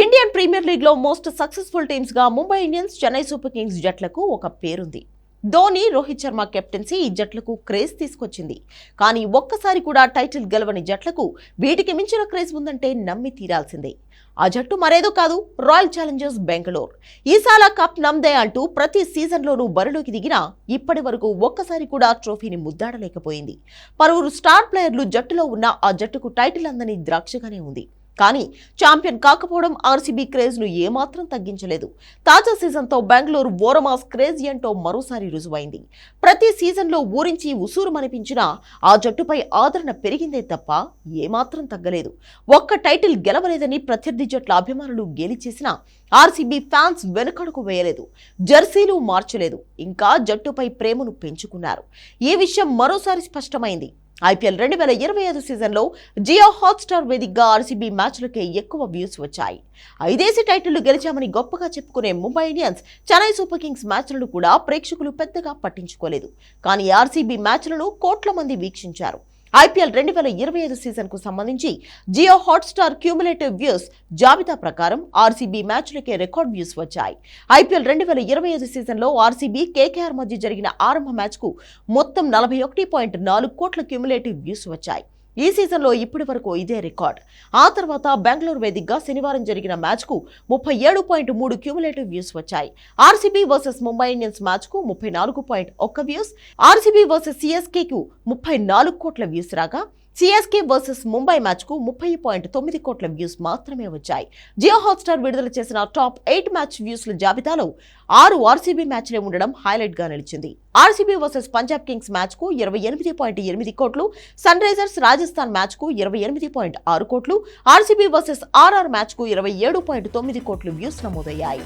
Indian premier లీగ్లో most successful టీమ్స్గా Mumbai Indians Chennai super kings జట్లకు ఒక పేరుంది. ధోని రోహిత్ శర్మ కెప్టెన్సీ ఈ జట్లకు క్రేజ్ తీసుకొచ్చింది. కానీ ఒక్కసారి కూడా టైటిల్ గెలవని జట్లకు వీటికి మించిన క్రేజ్ ఉందంటే నమ్మి తీరాల్సిందే. ఆ జట్టు మరేదో కాదు రాయల్ ఛాలెంజర్స్ బెంగళూరు. ఈసాల కప్ నమ్దే అంటూ ప్రతి సీజన్లోనూ బరిలోకి దిగినా ఇప్పటి వరకు ఒక్కసారి కూడా ట్రోఫీని ముద్దాడలేకపోయింది. పలువురు స్టార్ ప్లేయర్లు జట్టులో ఉన్న ఆ జట్టుకు టైటిల్ అందని ద్రాక్షగానే ఉంది. కానీ ఛాంపియన్ కాకపోవడం ఆర్సీబీ క్రేజ్ను ఏమాత్రం తగ్గించలేదు. తాజా సీజన్తో బెంగళూరు ఓరమాస్ క్రేజ్ ఏంటో మరోసారి రుజువైంది. ప్రతి సీజన్లో ఊరించి ఉసూరుమనిపించినా ఆ జట్టుపై ఆదరణ పెరిగిందే తప్ప ఏమాత్రం తగ్గలేదు. ఒక్క టైటిల్ గెలవలేదని ప్రత్యర్థి జట్ల అభిమానులు గేలిచేసినా ఆర్సీబీ ఫ్యాన్స్ వెనుకడుకు వేయలేదు. జెర్సీలు మార్చలేదు. ఇంకా జట్టుపై ప్రేమను పెంచుకున్నారు. ఈ విషయం మరోసారి స్పష్టమైంది. ఐపీఎల్ రెండు వేల ఇరవై ఐదు సీజన్లో జియో హాట్స్టార్ వేదికగా ఆర్సీబీ మ్యాచ్లకే ఎక్కువ వ్యూస్ వచ్చాయి. ఐదేసి టైటిళ్ళు గెలిచామని గొప్పగా చెప్పుకునే Mumbai Indians Chennai super kings మ్యాచ్లను కూడా ప్రేక్షకులు పెద్దగా పట్టించుకోలేదు. కానీ ఆర్సీబీ మ్యాచ్లను కోట్ల మంది వీక్షించారు. ఐపీఎల్ రెండు వేల ఇరవై ఐదు సీజన్కు సంబంధించి జియో హాట్స్టార్ క్యూములేటివ్ వ్యూస్ జాబితా ప్రకారం ఆర్సీబీ మ్యాచ్లకే రికార్డ్ వ్యూస్ వచ్చాయి. ఐపీఎల్ రెండు వేల ఇరవై ఐదు సీజన్లో ఆర్సీబీ కేకేఆర్ మధ్య జరిగిన ఆరంభ మ్యాచ్కు మొత్తం నలభై ఒకటి పాయింట్ నాలుగు కోట్ల క్యూములేటివ్ వ్యూస్ వచ్చాయి. ఈ సీజన్లో ఇప్పటి వరకు ఇదే రికార్డ్. ఆ తర్వాత బెంగళూరు వేదికగా శనివారం జరిగిన మ్యాచ్కు ముప్పై ఏడు పాయింట్ మూడు క్యూములేటివ్ వ్యూస్ వచ్చాయి. ఆర్సీబీ వర్సెస్ ముంబై ఇండియన్స్ మ్యాచ్కు ముప్పై నాలుగు పాయింట్ ఒక్క వ్యూస్. ఆర్సీబీ వర్సెస్ సిఎస్కేకు ముప్పై నాలుగు కోట్ల వ్యూస్ రాగా సిఎస్కే వర్సెస్ ముంబై మ్యాచ్కు ముప్పై పాయింట్ తొమ్మిది కోట్ల వ్యూస్ మాత్రమే వచ్చాయి. జియో హాట్స్టార్ విడుదల చేసిన టాప్ ఎయిట్ మ్యాచ్ వ్యూస్ల జాబితాలో ఆరు ఆర్సీబీ మ్యాచ్లే ఉండడం హైలైట్గా నిలిచింది. ఆర్సీబీ వర్సెస్ పంజాబ్ కింగ్స్ మ్యాచ్కు ఇరవై ఎనిమిది పాయింట్ ఎనిమిది కోట్లు సన్ రైజర్స్ రాజస్థాన్ మ్యాచ్కు ఇరవై ఎనిమిది పాయింట్ ఆరు కోట్లు ఆర్సీబీ వర్సెస్ ఆర్ఆర్ మ్యాచ్కు ఇరవై ఏడు పాయింట్ తొమ్మిది కోట్లు వ్యూస్ నమోదయ్యాయి.